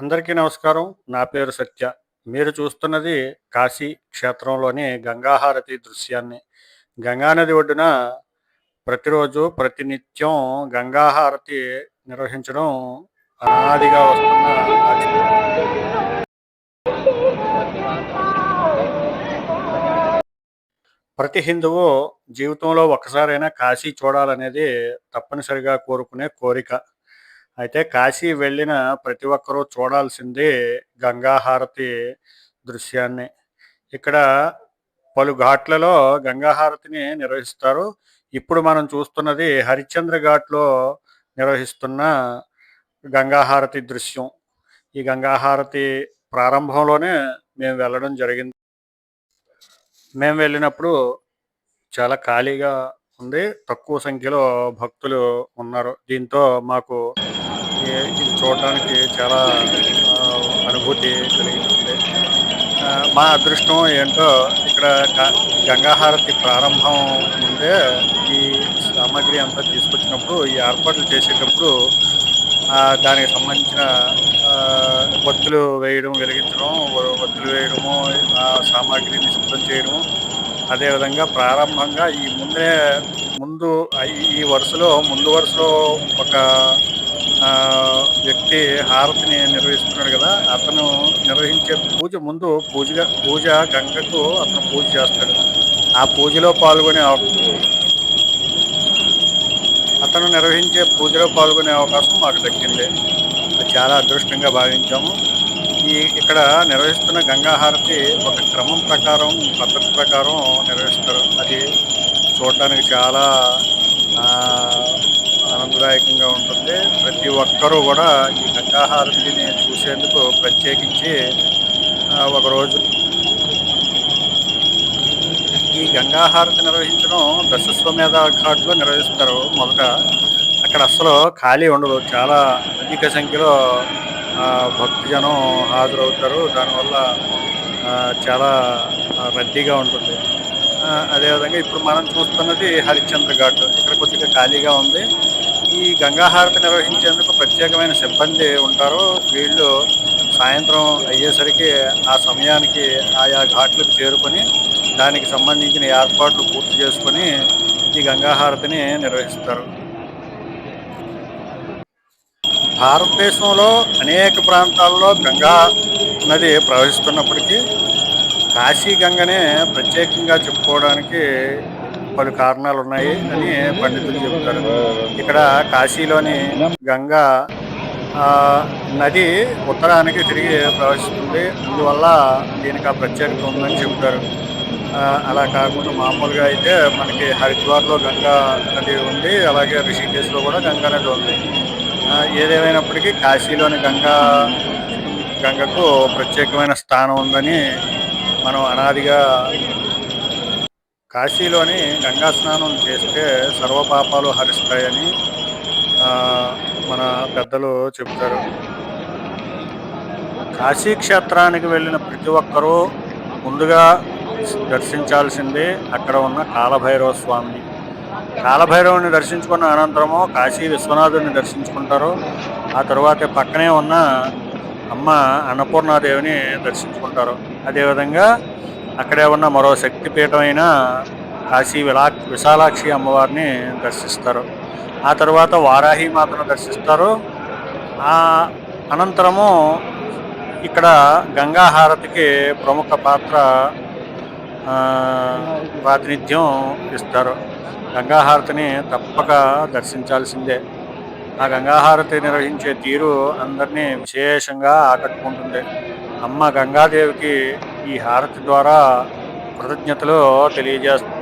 అందరికీ నమస్కారం. నా పేరు సత్య. మీరు చూస్తున్నది కాశీ క్షేత్రంలోని గంగాహారతి దృశ్యాన్ని. గంగానది ఒడ్డున ప్రతిరోజు ప్రతినిత్యం గంగాహారతి నిర్వహించడం అనాదిగా వస్తున్న ప్రతి హిందువు జీవితంలో ఒక్కసారైనా కాశీ చూడాలనేది తప్పనిసరిగా కోరుకునే కోరిక. అయితే కాశీ వెళ్ళిన ప్రతి ఒక్కరూ చూడాల్సింది గంగాహారతి దృశ్యాన్ని. ఇక్కడ పలు ఘాట్లలో గంగాహారతిని నిర్వహిస్తారు. ఇప్పుడు మనం చూస్తున్నది హరిశ్చంద్ర ఘాట్లో నిర్వహిస్తున్న గంగాహారతి దృశ్యం. ఈ గంగాహారతి ప్రారంభంలోనే మేము వెళ్ళడం జరిగింది. మేము వెళ్ళినప్పుడు చాలా ఖాళీగా ఉంది. తక్కువ సంఖ్యలో భక్తులు ఉన్నారు. దీంతో మాకు ఇది చూడడానికి చాలా అనుభూతి కలిగింది మా అదృష్టం ఏంటో ఇక్కడ గ- గంగాహారతి ప్రారంభం ముందే ఈ సామాగ్రి అంతా తీసుకొచ్చినప్పుడు ఈ ఏర్పాట్లు చేసేటప్పుడు దానికి సంబంధించిన వత్తులు ఒత్తులు వేయడం వెలిగించడం వత్తులు ఒత్తులు వేయడము ఆ సామాగ్రిని సిద్ధం చేయడము అదేవిధంగా ప్రారంభంగా ఈ ముందే ముందు ఈ- వరుసలో ముందు వరుసలో ఒక వ్యక్తి హారతిని నిర్వహిస్తున్నాడు కదా అతను నిర్వహించే పూజ ముందు పూజగా పూజ గంగకు అతను పూజ చేస్తాడు. ఆ పూజలో పాల్గొనే అతను నిర్వహించే పూజలో పాల్గొనే అవకాశం మాకు దక్కింది. అది చాలా అదృష్టంగా భావించాము. ఈ ఇక్కడ నిర్వహిస్తున్న గంగాహారతి ఒక క్రమం ప్రకారం పద్ధతి ప్రకారం నిర్వహిస్తారు. అది చూడటానికి చాలా ఆనందదాయకంగా ఉంటుంది. ప్రతి ఒక్కరూ కూడా ఈ గంగాహారతిని చూసేందుకు ప్రత్యేకించి ఒకరోజు ఈ గంగాహారతి నిర్వహించడం దశస్వమేధ ఘాట్లో నిర్వహిస్తారు. మొదట అక్కడ అసలు ఖాళీ ఉండదు. చాలా అధిక సంఖ్యలో భక్తిజనం భక్తజనం హాజరవుతారు. దానివల్ల చాలా రద్దీగా ఉంటుంది. అదేవిధంగా ఇప్పుడు మనం చూస్తున్నది హరిశ్చంద్ర ఘాట్. ఇక్కడ కొద్దిగా ఖాళీగా ఉంది. ఈ గంగాహారతి నిర్వహించేందుకు ప్రత్యేకమైన సిబ్బంది ఉంటారు. వీళ్ళు సాయంత్రం అయ్యేసరికి ఆ సమయానికి ఆయా ఘాట్లకు చేరుకొని దానికి సంబంధించిన ఏర్పాట్లు పూర్తి చేసుకొని ఈ గంగాహారతిని నిర్వహిస్తారు. భారతదేశంలో అనేక ప్రాంతాల్లో గంగా నది ప్రవహిస్తున్నప్పటికీ కాశీ గంగనే ప్రత్యేకంగా చెప్పుకోవడానికి పలు కారణాలు ఉన్నాయి అని పండితులు చెబుతారు. ఇక్కడ కాశీలోని గంగా నది ఉత్తరానికి తిరిగి ప్రవహిస్తుంది. అందువల్ల దీనికి ఆ ప్రత్యేకత ఉందని చెబుతారు. అలా కాకుండా మామూలుగా అయితే మనకి హరిద్వార్లో గంగా నది ఉంది. అలాగే రిషికేశ్లో కూడా గంగా నది ఉంది. ఏదేమైనప్పటికీ కాశీలోని గంగా గంగకు ప్రత్యేకమైన స్థానం ఉందని మనం అనాదిగా కాశీలోని గంగా స్నానం చేస్తే సర్వపాపాలు హరిస్తాయని మన పెద్దలు చెబుతారు. కాశీ క్షేత్రానికి వెళ్ళిన ప్రతి ఒక్కరూ ముందుగా దర్శించాల్సింది అక్కడ ఉన్న కాలభైరవ స్వామిని. కాలభైరవుని దర్శించుకున్న అనంతరము కాశీ విశ్వనాథుని దర్శించుకుంటారు. ఆ తర్వాత పక్కనే ఉన్న అమ్మ అన్నపూర్ణాదేవిని దర్శించుకుంటారు. అదేవిధంగా అక్కడే ఉన్న మరో శక్తిపీఠమైన కాశీ విలా విశాలాక్షి అమ్మవారిని దర్శిస్తారు. ఆ తర్వాత వారాహి మాతను దర్శిస్తారు. ఆ అనంతరము ఇక్కడ గంగాహారతికి ప్రముఖ పాత్ర ప్రాతినిధ్యం ఇస్తారు. గంగాహారతిని తప్పక దర్శించాల్సిందే. ఆ గంగాహారతి నిర్వహించే తీరు అందరినీ విశేషంగా ఆకట్టుకుంటుంది. అమ్మ గంగాదేవికి ఈ హారతి ద్వారా కృతజ్ఞతలు తెలియజేస్తుంది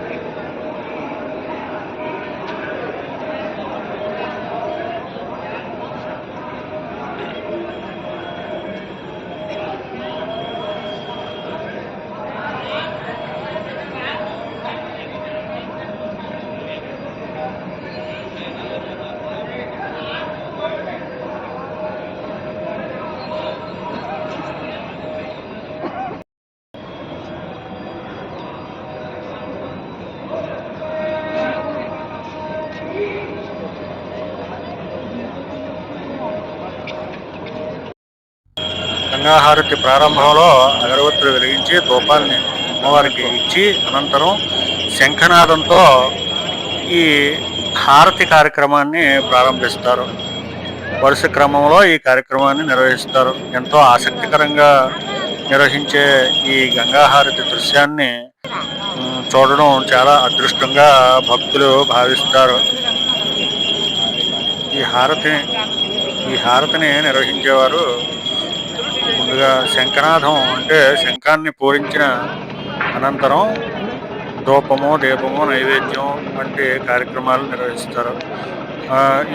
గంగాహారతి ప్రారంభంలో అగరవత్తులు వెలిగించి ధూపాన్ని అమ్మవారికి ఇచ్చి అనంతరం శంఖనాదంతో ఈ హారతి కార్యక్రమాన్ని ప్రారంభిస్తారు. వరుస క్రమంలో ఈ కార్యక్రమాన్ని నిర్వహిస్తారు. ఎంతో ఆసక్తికరంగా నిర్వహించే ఈ గంగాహారతి దృశ్యాన్ని చూడడం చాలా అదృష్టంగా భక్తులు భావిస్తారు. ఈ హారతిని ఈ హారతిని నిర్వహించేవారు ముందుగా శంఖనాథం అంటే శంఖాన్ని పూరించిన అనంతరం ధూపము దీపము నైవేద్యం వంటి కార్యక్రమాలు నిర్వహిస్తారు.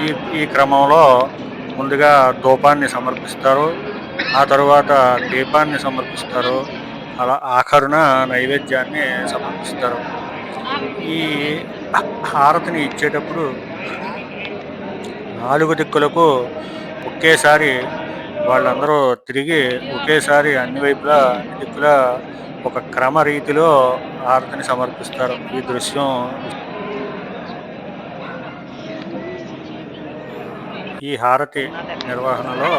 ఈ ఈ క్రమంలో ముందుగా ధూపాన్ని సమర్పిస్తారు. ఆ తరువాత దీపాన్ని సమర్పిస్తారు. అలా ఆఖరున నైవేద్యాన్ని సమర్పిస్తారు. ఈ హారతిని ఇచ్చేటప్పుడు నాలుగు దిక్కులకు ఒకేసారి వాళ్ళందరూ తిరిగి ఒకేసారి అన్ని వైపులా దిక్కులా ఒక క్రమ రీతిలో హారతిని సమర్పిస్తారు. ఈ దృశ్యం ఈ హారతి నిర్వహణలో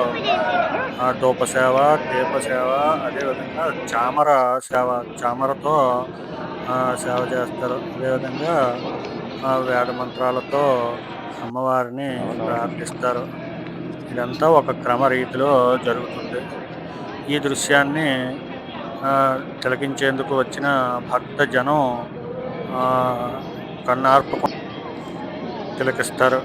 ఆ ధూప సేవ దీప సేవ అదేవిధంగా చామర సేవ చామరతో సేవ చేస్తారు. అదేవిధంగా వేద మంత్రాలతో అమ్మవారిని ప్రార్థిస్తారు. ఇదంతా ఒక క్రమ రీతిలో జరుగుతుంది. ఈ దృశ్యాన్ని తిలకించేందుకు వచ్చిన భక్త జనం కన్నార్పకం తిలకిస్తారు.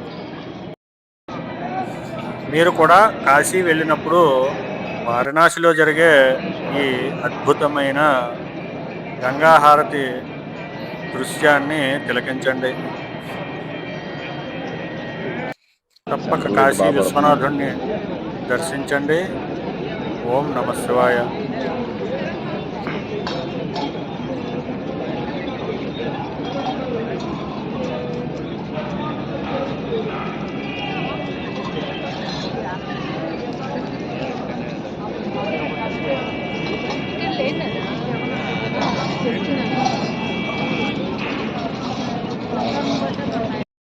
మీరు కూడా కాశీ వెళ్ళినప్పుడు వారణాసిలో జరిగే ఈ అద్భుతమైన గంగాహారతి దృశ్యాన్ని తిలకించండి. తప్పక కాశీ విశ్వనాథుణ్ణి దర్శించండి. ఓం నమ శివాయ.